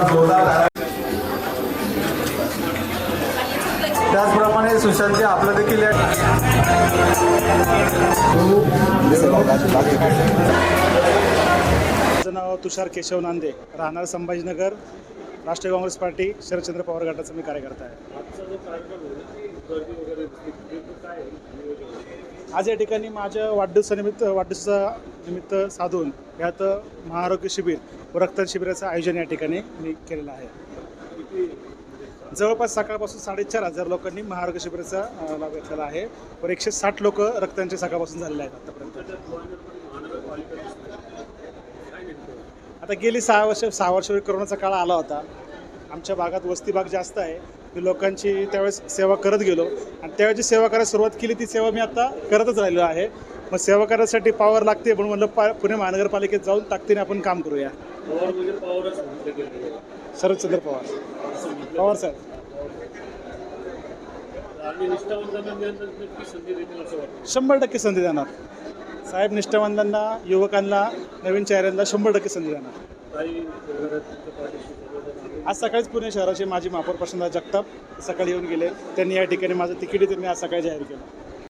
जोरदार त्याचप्रमाणे सुशांतजी आपलं देखील माझं नाव तुषार केशव नांदे राहणार संभाजीनगर. राष्ट्रीय काँग्रेस पार्टी शरदचंद्र पवार गटाचा मी कार्यकर्ता आहे. आज या ठिकाणी माझ्या वाढदिवसानिमित्त वाढदिवसा निमित्त साधून यात महाआरोग्य शिबिर व रक्तदान शिबिराचं आयोजन या ठिकाणी मी केलेलं आहे. जवळपास सकाळपासून साडेचार हजार लोकांनी महाआरोग्य शिबिराचा लाभ घेतलेला आहे. वर एकशे साठ लोक रक्तांचे सकाळपासून झालेले आहेत आतापर्यंत. आता गेली सहा वर्ष सहा वर्षापूर्वी करोनाचा काळ आला होता. आमच्या भागात वस्ती भाग जास्त आहे. मी लोकांची त्यावेळेस सेवा करत गेलो. आणि त्यावेळेस जी सेवा करायला सुरुवात केली ती सेवा मी आता करतच राहिलो आहे. मग सेवा करण्यासाठी पॉवर लागते म्हणून म्हणलं पा पुणे महानगरपालिकेत जाऊन ताकदीने आपण काम करूया. शरदचंद्र पवार. पवार साहेब. शंभर टक्के संधी देणार. साहेब निष्ठावंतांना युवकांना नवीन चेहऱ्यांना शंभर टक्के संधी देणार. आज सकाळीच पुणे शहराचे माजी महापौर प्रशांत जगताप सकाळी येऊन गेले. त्यांनी या ठिकाणी माझं तिकीट त्यांनी आज सकाळी जाहीर केलं.